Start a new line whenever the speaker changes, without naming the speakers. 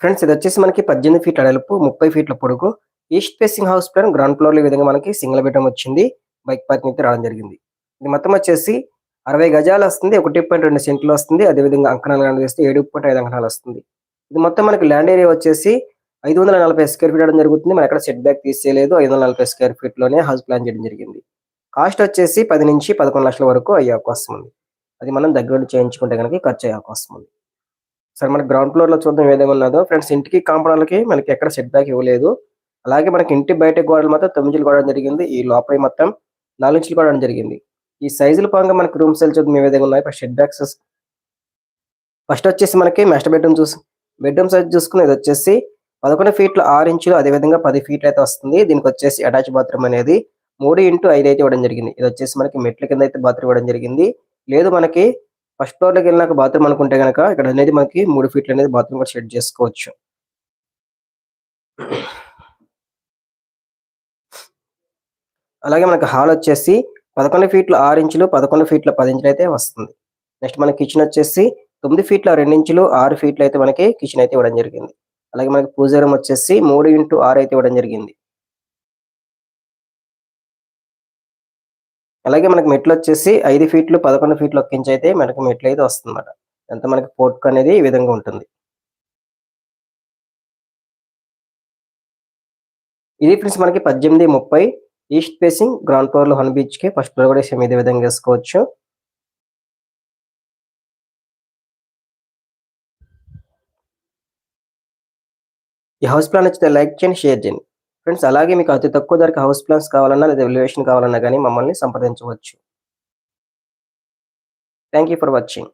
Friends ఇది వచ్చేసి మనకి పద్దెనిమిది ఫీట్ల అడలుపు ముప్పై ఫీట్ల పొడుగు. East facing house plan ground ఫ్లోర్లో ఈ విధంగా మనకి సింగిల్ బెడ్రూమ్ వచ్చింది. బైక్ పార్కింగ్ అయితే రావడం జరిగింది. ఇది మొత్తం వచ్చేసి అరవై గజాలు వస్తుంది ఒకటి పాయింట్ రెండు సెంట్లు వస్తుంది. అదేవిధంగా అంకణాలు కనుక చేస్తే ఏడు పాయింట్ ఐదు అంకణాలు వస్తుంది. ఇది మొత్తం మనకి ల్యాండ్ ఏరియా వచ్చేసి ఐదు వందల నలభై స్క్వేర్ ఫీట్ అవడం జరుగుతుంది. మనం ఎక్కడ సెట్ బ్యాక్ తీసేయలేదు. ఐదు వందల నలభై స్క్వేర్ ఫీట్లోనే హౌస్ ప్లాన్ చేయడం జరిగింది. కాస్ట్ వచ్చేసి పది నుంచి పదకొండు లక్షల వరకు అయ్యే అవకాశం ఉంది. అది మనం దగ్గర చేయించుకుంటే కనుక ఖర్చు అయ్యే అవకాశం ఉంది. సరే మనకి గ్రౌండ్ ఫ్లోర్లో చూద్దాం ఏదేమి ఉన్నదో ఫ్రెండ్స్ ఇంటికి కాంపౌండ్లకి మనకి ఎక్కడ సెట్ బ్యాక్ ఇవ్వలేదు. అలాగే మనకి ఇంటి బయట గోడలు మాత్రం తొమ్మిది ఇంచులు గోడడం జరిగింది. ఈ లోపల మొత్తం నాలుగు ఇంచులు గోడడం జరిగింది. ఈ సైజుల పరంగా మనకి రూమ్ సెల్ చూద్దాం ఏ విధంగా ఉన్నాయి షెడ్ బ్యాక్స్ ఫస్ట్ వచ్చేసి మనకి మాస్టర్ బెడ్రూమ్ చూసి బెడ్రూమ్ సైజ్ చూసుకుని ఇది వచ్చేసి పదకొండు ఫీట్లు ఆరు ఇంచులు అదేవిధంగా పది ఫీట్లు అయితే వస్తుంది. దీనికి వచ్చేసి అటాచ్ బాత్రూమ్ అనేది మూడు ఇంటూ ఐదు అయితే ఇవ్వడం జరిగింది. ఇది వచ్చేసి మనకి మెట్ల కింద అయితే బాత్రూమ్ ఇవ్వడం జరిగింది. లేదు మనకి ఫస్ట్ ఫ్లోర్లోకి వెళ్ళినాక బాత్రూమ్ అనుకుంటే కనుక ఇక్కడ అనేది మనకి మూడు ఫీట్లు అనేది బాత్రూమ్ కూడా సెట్ చేసుకోవచ్చు. అలాగే మనకి హాల్ వచ్చేసి పదకొండు ఫీట్లు ఆరు ఇంచులు పదకొండు ఫీట్ల పది ఇంచులు అయితే వస్తుంది. నెక్స్ట్ మన కిచెన్ వచ్చేసి తొమ్మిది ఫీట్ల రెండు ఇంచులు ఆరు ఫీట్లు అయితే మనకి కిచెన్ అయితే ఇవ్వడం జరిగింది. అలాగే మనకి పూజ రూమ్ వచ్చేసి మూడు ఇంటూ ఆరు అయితే ఇవ్వడం జరిగింది. అలాగే మనకి మెట్లు వచ్చేసి ఐదు ఫీట్లు పదకొండు ఫీట్లు ఒక్కించి అయితే మనకి మెట్లు అయితే వస్తుంది అనమాట ఎంత మనకి పోర్ట్ అనేది ఈ విధంగా ఉంటుంది. ఇది ఫ్రెండ్స్ మనకి పద్దెనిమిది ముప్పై ఈస్ట్ ఫేసింగ్ గ్రౌండ్ ఫ్లోర్లో హన్ బీచ్కి ఫస్ట్ ఫ్లోర్ కూడా సేమ్ ఇదే విధంగా వేసుకోవచ్చు. ఈ హౌస్ ప్లాన్ నచ్చితే లైక్ చేయండి షేర్ చేయండి. ఫ్రెండ్స్ అలాగే మీకు అతి తక్కువ ధరకు హౌస్ ప్లాన్స్ కావాలన్నా లేదా ఎలివేషన్ కావాలన్నా కానీ మమ్మల్ని సంప్రదించవచ్చు. Thank you for watching